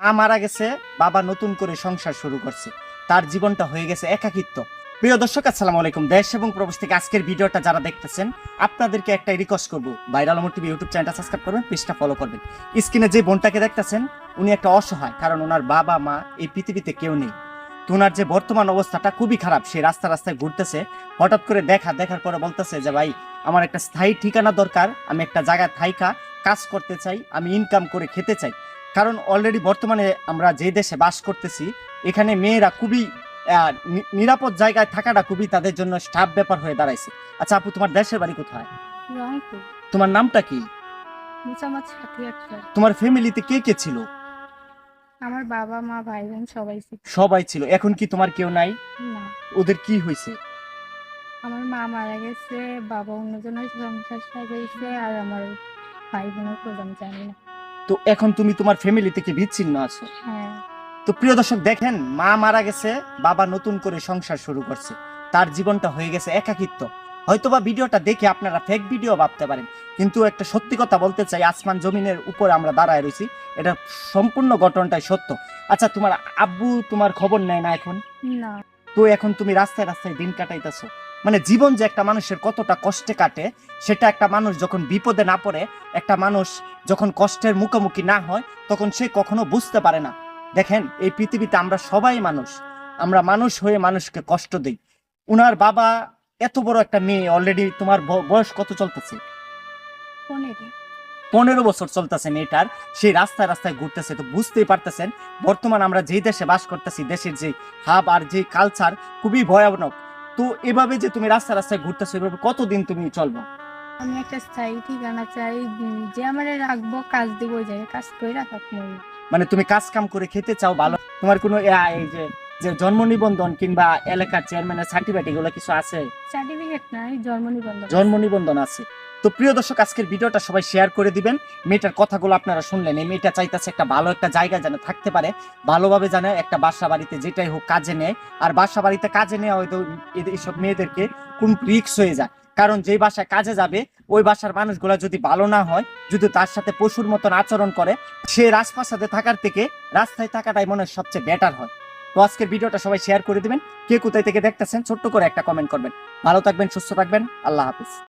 মা মারা গেছে, বাবা নতুন করে সংসার শুরু করছে। তার জীবনটা হয়ে গেছে একাকিত্ব। প্রিয় দর্শক, আসসালামু আলাইকুম। দেশ এবং প্রবাস থেকে আজকের ভিডিওটা যারা দেখতেছেন, আপনাদেরকে একটা রিকোয়েস্ট করব। ভাইরাল আমর টিভি ইউটিউব চ্যানেলটা সাবস্ক্রাইব করবেন, পেজটা ফলো করবেন। স্ক্রিনে যে বোনটাকে দেখতেছেন, উনি একটা অসহায়, কারণ ওনার বাবা, মা এই পৃথিবীতে কেউ নেই। তো ওনার যে বর্তমান অবস্থাটা খুবই খারাপ। সে রাস্তা রাস্তায় ঘুরতেছে, হঠাৎ করে দেখা, দেখার পরে বলতেছে যে, ভাই, আমার একটা স্থায়ী ঠিকানা দরকার, আমি একটা জায়গায় থাইকা, কাজ করতে চাই, আমি ইনকাম করে খেতে চাই। কারণ অলরেডি বর্তমানে আমরা যে দেশে বাস করতেছি এখানে মেয়েরা খুবই নিরাপদ জায়গায় থাকাটা খুবই তাদের জন্য স্টাফ ব্যাপার হয়ে দাঁড়াইছে। আচ্ছা আপু তোমার দেশের বাড়ি কোথায়? তোমার নামটা কি? তোমার ফ্যামিলিতে কে কে ছিল? আমার বাবা মা ভাই বোন সবাই ছিল। সবাই ছিল। এখন কি তোমার কেউ নাই? না। ওদের কি হয়েছে? আমার মা মারা গেছে বাবা অন্যজনের সংসার সাজাইছে আর আমার ভাই বোনের প্রধান জানি না। তো এখন তুমি তোমার ফ্যামিলি থেকে বিচ্ছিন্ন আছো। হ্যাঁ। তো প্রিয় দর্শক দেখেন মা মারা গেছে বাবা নতুন করে সংসার শুরু করছে। তার জীবনটা হয়ে গেছে একাকিত্ব। হয়তোবা ভিডিওটা দেখে আপনারা ফেক ভিডিও ভাবতে পারেন কিন্তু একটা সত্যি কথা বলতে চাই আসমান জমিনের উপর আমরা দাঁড়ায় রয়েছি। এটা সম্পূর্ণ ঘটনাটাই সত্য। আচ্ছা তোমার আব্বু তোমার খবর নেয় না এখন? না। তো এখন তুমি রাস্তায় রাস্তায় দিন কাটাইতেছো। মানে জীবন যে একটা মানুষের কতটা কষ্টে কাটে, সেটা একটা মানুষ যখন বিপদে না পড়ে, একটা মানুষ যখন কষ্টের মুখোমুখি না হয়, তখন সে কখনো বুঝতে পারে না। দেখেন, এই পৃথিবীতে আমরা সবাই মানুষ। আমরা মানুষ হয়ে মানুষকে কষ্ট দিই। উনার বাবা এত বড় একটা মেয়ে অলরেডি তোমার বয়স কত চলতেছে? পনেরো বছর চলতেছে মেয়েটার। সেই রাস্তায় রাস্তায় ঘুরতেছে তো বুঝতেই পারতেছেন বর্তমান আমরা যেই দেশে বাস করতেছি দেশের যে হাব আর যে কালচার খুবই ভয়ানক। তো এভাবে যে তুমি রাস্তায় রাস্তায় ঘুরতেছো এভাবে কতদিন তুমি চলবো? আমি একটা স্থায়ী ঠিকানা চাই যে আমার রাখব কাজ দিব জায়গায় কাজ করে মানে তুমি কাজ কাম করে খেতে চাও ভালো? তোমার কোনো এই যে যে জন্ম নিবন্ধন কিংবা এলাকার চেয়ারম্যানের সার্টিফিকেট এগুলো কিছু আছে? সার্টিফিকেট নাই জন্ম নিবন্ধন জন্ম নিবন্ধন আছে। তো প্রিয় দর্শক, আজকের ভিডিওটা সবাই শেয়ার করে দিবেন। মেয়েটার কথাগুলো আপনারা শুনলেন। এই মেয়েটা চাইতেছে একটা ভালো একটা জায়গা যেন থাকতে পারে, ভালোভাবে জানে একটা বাসা বাড়িতে যেটাই হোক কাজে নেয়। আর বাসা বাড়িতে কাজে নেওয়া হয়তো এইসব মেয়েদেরকে কোন রিক্স হয়ে যায়। কারণ যেই বাসায় কাজে যাবে, ওই বাসার মানুষগুলা যদি ভালো না হয়, যদি তার সাথে পশুর মতন আচরণ করে, সে রাজপ্রাসাদে থাকার থেকে রাস্তায় থাকাটাই মনে হয় সবচেয়ে বেটার হয়। তো আজকের ভিডিওটা সবাই শেয়ার করে দিবেন। কে কোথায় থেকে দেখতেছেন, ছোট্ট করে একটা কমেন্ট করবেন। ভালো থাকবেন, সুস্থ থাকবেন। আল্লাহ হাফিজ।